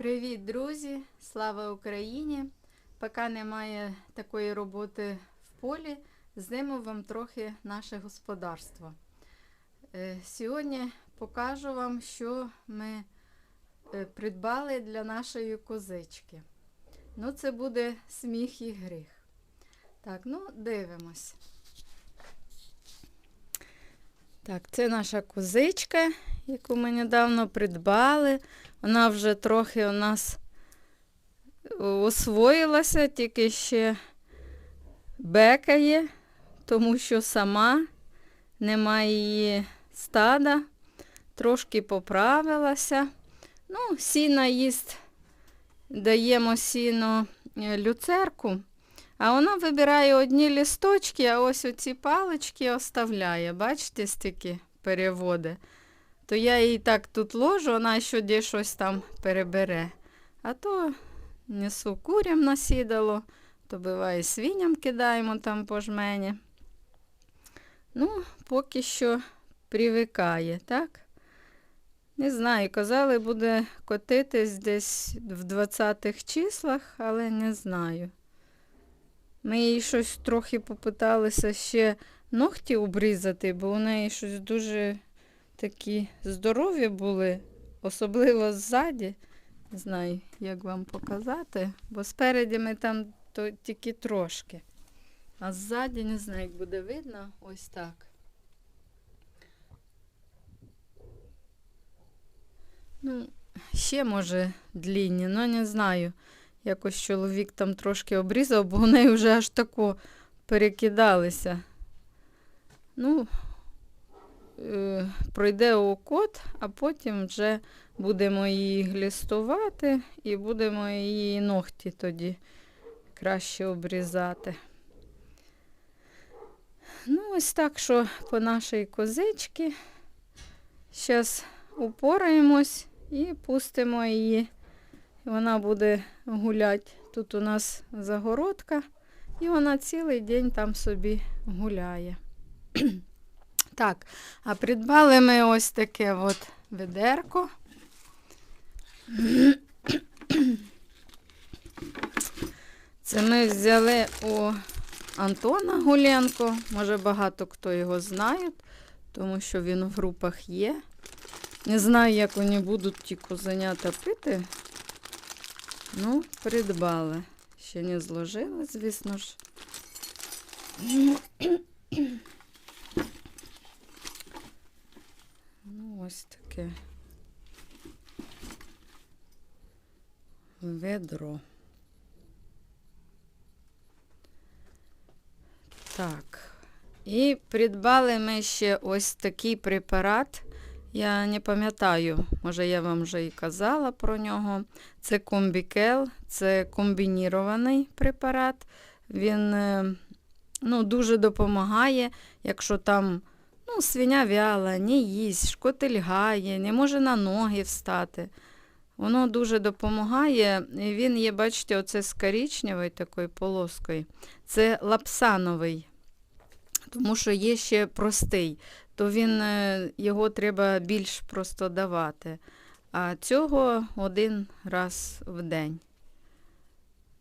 Привіт, друзі! Слава Україні! Поки немає такої роботи в полі, зніму вам трохи наше господарство. Е, Сьогодні покажу вам, що ми е, придбали для нашої козички. Ну, це буде сміх і гріх. Так, ну, дивимось. Так, це наша козичка, яку ми недавно придбали. Вона вже трохи у нас освоїлася, тільки ще бекає, тому що сама немає її стада, трошки поправилася. Ну, сіна їсть, даємо сіно е, люцерку, а вона вибирає одні лісточки, а ось оці палички оставляє. Бачите, стільки переводи то я її так тут ложу, вона ще де щось там перебере. А то несу курям на сідало, то буває свиням кидаємо там по жмені. Ну, поки що привикає, так? Не знаю, казали, буде котитись десь в 20-х числах, але не знаю. Ми їй щось трохи попиталися ще ногті обрізати, бо у неї щось дуже такі здорові були, особливо ззаді. Не знаю, як вам показати, бо спереді ми там то тільки трошки. А ззаді, не знаю, як буде видно, ось так. Ну, ще, може, длінні, але не знаю. Якось чоловік там трошки обрізав, бо вони вже аж тако перекидалися. Ну, пройде окот, а потім вже будемо її глістувати і будемо її ногті тоді краще обрізати. Ну, ось так, що по нашій козичці. Зараз упораємось і пустимо її. Вона буде гуляти. Тут у нас загородка, і вона цілий день там собі гуляє. Так, а придбали ми ось таке от ведерко. Це ми взяли у Антона Гуленко. Може, багато хто його знає, тому що він в групах є. Не знаю, як вони будуть ті козенята пити. Ну, придбали. Ще не зложили, звісно ж. Ну, ось таке ведро. Так. І придбали ми ще ось такий препарат. Я не пам'ятаю, може я вам вже і казала про нього. Це комбікел, це комбінірований препарат. Він е, ну, дуже допомагає, якщо там ну, свиня вяла, не їсть, шкотильгає, не може на ноги встати. Воно дуже допомагає. Він є, бачите, оце з коричневою такою полоскою. Це лапсановий, тому що є ще простий, то він, е, його треба більш просто давати. А цього один раз в день.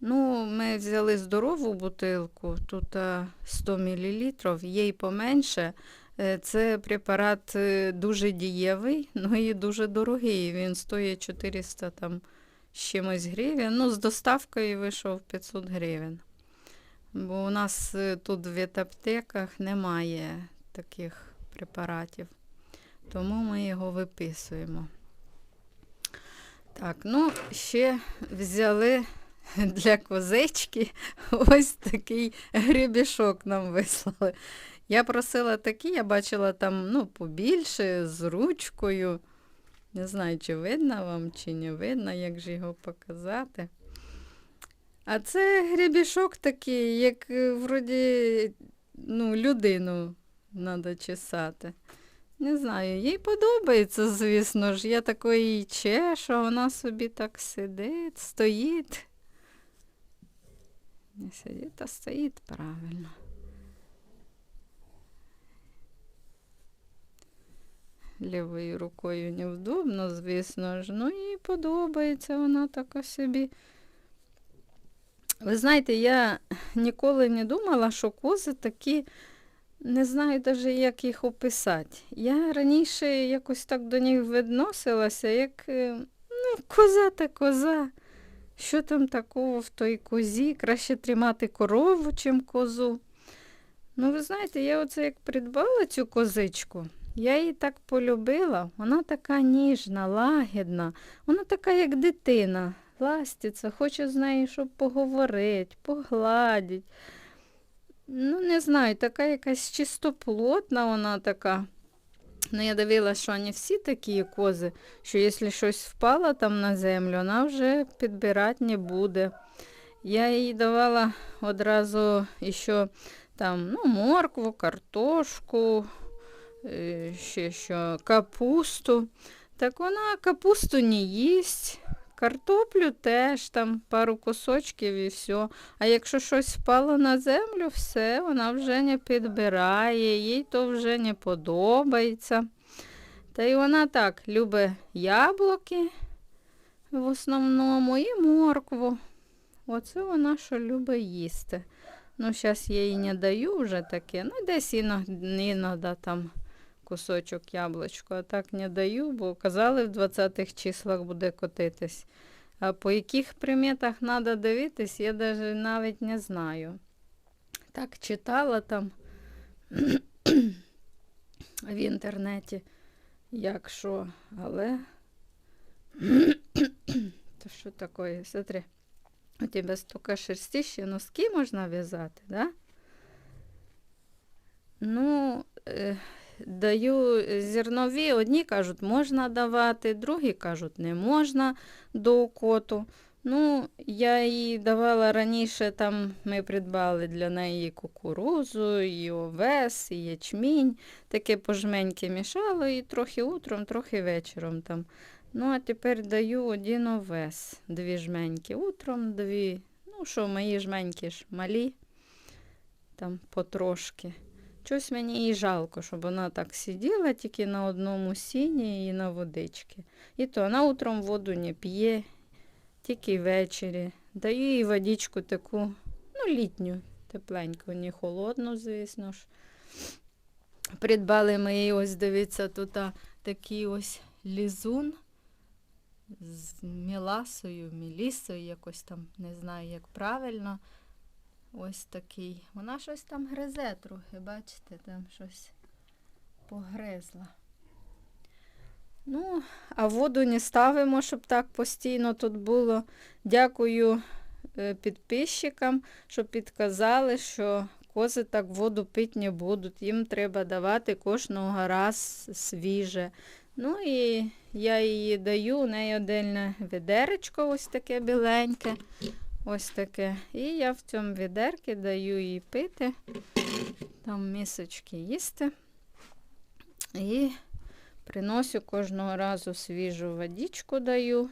Ну, ми взяли здорову бутилку, тут 100 мл, є й поменше. Е, Це препарат е, дуже дієвий, ну і дуже дорогий. Він стоїть 400 там з чимось гривень. Ну, з доставкою вийшов 500 гривень. Бо у нас е, тут в ветаптеках немає таких препаратів. Тому ми його виписуємо. Так, ну, ще взяли для козички ось такий грібішок нам вислали. Я просила такий, я бачила там ну, побільше, з ручкою. Не знаю, чи видно вам, чи не видно, як же його показати. А це грібішок такий, як е, вроді ну, людину треба чесати. Не знаю, їй подобається, звісно ж. Я такої чешу, а вона собі так сидить, стоїть. Не сидить, а стоїть правильно. Лівою рукою невдобно, звісно ж. Ну і подобається вона така собі. Ви знаєте, я ніколи не думала, що кози такі, не знаю навіть, як їх описати. Я раніше якось так до них відносилася, як е, ну, коза та коза. Що там такого в той козі? Краще тримати корову, чим козу. Ну, ви знаєте, я оце як придбала цю козичку, я її так полюбила. Вона така ніжна, лагідна, вона така, як дитина, ластиться, хоче з нею, щоб поговорити, погладити. Ну, не знаю, така якась чистоплотна вона така. Ну, я дивилася, що вони всі такі кози, що якщо щось впало там на землю, вона вже підбирати не буде. Я їй давала одразу ще там, ну, моркву, картошку, ще що, капусту. Так вона капусту не їсть, картоплю теж там пару кусочків і все. А якщо щось впало на землю, все, вона вже не підбирає, їй то вже не подобається. Та й вона так любить яблуки в основному і моркву. Оце вона що любить їсти. Ну, зараз я їй не даю вже таке. Ну, десь іноді там кусочок яблучко, а так не даю, бо казали, в 20-х числах буде котитись. А по яких приметах треба дивитись, я навіть навіть не знаю. Так читала там в інтернеті, як що, але то що таке? Смотри. У тебе столько шерсті, ще носки можна в'язати, да? Ну, е, даю зернові, одні кажуть, можна давати, другі кажуть, не можна до коту. Ну, я їй давала раніше, там ми придбали для неї кукурузу, і овес, і ячмінь. Таке пожменьки мішало, і трохи утром, трохи вечором там. Ну, а тепер даю один овес, дві жменьки утром, дві. Ну, що, мої жменьки ж малі, там потрошки. Щось мені і жалко, щоб вона так сиділа тільки на одному сіні і на водички. І то вона утром воду не п'є, тільки ввечері. Даю їй водичку таку, ну, літню, тепленьку, не холодну, звісно ж. Придбали ми її, ось дивіться, тут такий ось лізун з міласою, мілісою, якось там, не знаю, як правильно. Ось такий. Вона щось там гризе трохи, бачите, там щось погризла. Ну, а воду не ставимо, щоб так постійно тут було. Дякую е, підписчикам, що підказали, що кози так воду пити не будуть. Їм треба давати кожного раз свіже. Ну і я її даю, у неї отдельне відеречко ось таке біленьке. Ось таке. І я в цьому відерці даю їй пити, там місочки їсти. І приношу кожного разу свіжу водичку даю.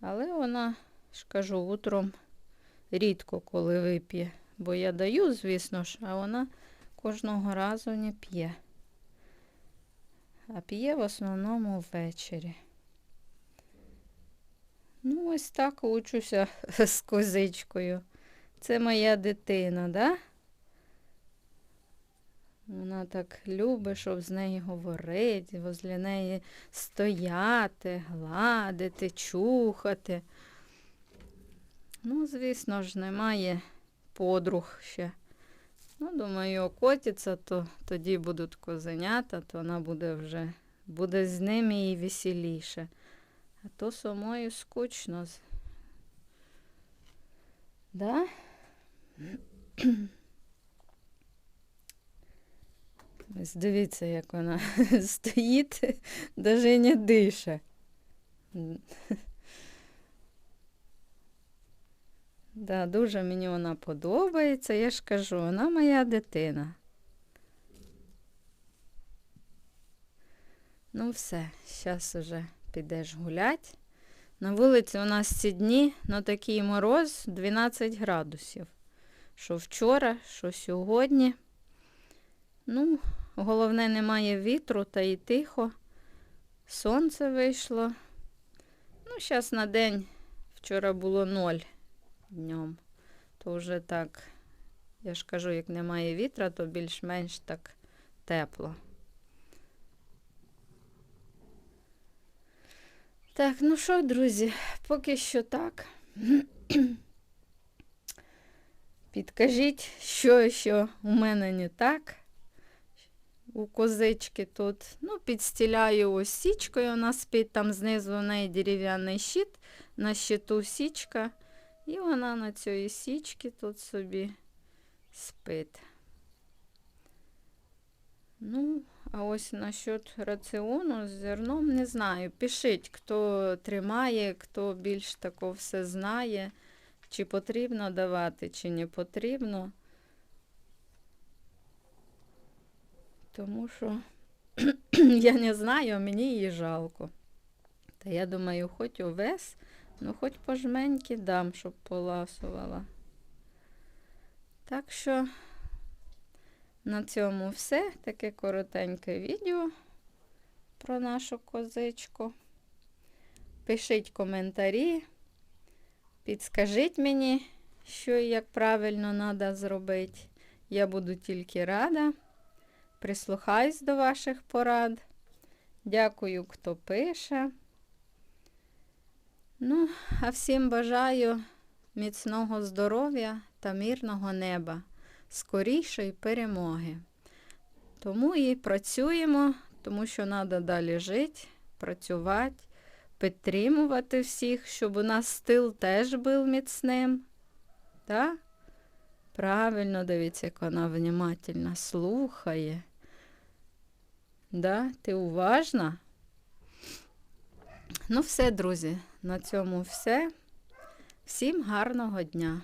Але вона, ж кажу, утром рідко коли вип'є. Бо я даю, звісно ж, а вона кожного разу не п'є а п'є в основному ввечері. Ось так учуся з козичкою. Це моя дитина, да? Вона так любить, щоб з нею говорити, возле неї стояти, гладити, чухати. Ну, звісно ж, немає подруг ще. Ну, думаю, окотиться, то тоді будуть козенята, то вона буде вже, буде з ними і веселіше. А то самою скучно. Да? Ось дивіться, як вона стоїть, навіть не дише. Да, Дуже мені вона подобається, я ж кажу, вона моя дитина. Ну, все, зараз уже підеш гулять. На вулиці у нас ці дні ну, такий мороз 12 градусів. Що вчора, що сьогодні. Ну, головне, немає вітру та і тихо. Сонце вийшло. Ну, зараз на день вчора було ноль днем. То вже так, я ж кажу, як немає вітра, то більш-менш так тепло. Так, ну що, друзі, поки що так. Підкажіть, що що у мене не так. У козички тут. Ну, підстіляю ось січкою, вона спить, там знизу у неї дерев'яний щит, на щиту січка. І вона на цій січці тут собі спить. Ну, а ось насчет раціону з зерном не знаю. Пишіть, хто тримає, хто більш тако все знає, чи потрібно давати, чи не потрібно. Тому що я не знаю, мені її жалко. Та я думаю, хоч овес, ну хоч по жменьки дам, щоб поласувала. Так що на цьому все. Таке коротеньке відео про нашу козичку. Пишіть коментарі, підскажіть мені, що і як правильно треба зробити. Я буду тільки рада. Прислухаюсь до ваших порад. Дякую, хто пише. Ну, а всім бажаю міцного здоров'я та мирного неба, скорішої перемоги. Тому і працюємо, тому що треба далі жити, працювати, підтримувати всіх, щоб у нас стил теж був міцним. Так? Правильно, дивіться, як вона внимательно слухає. Да? Ти уважна? Ну, все, друзі, на цьому все. Всім гарного дня!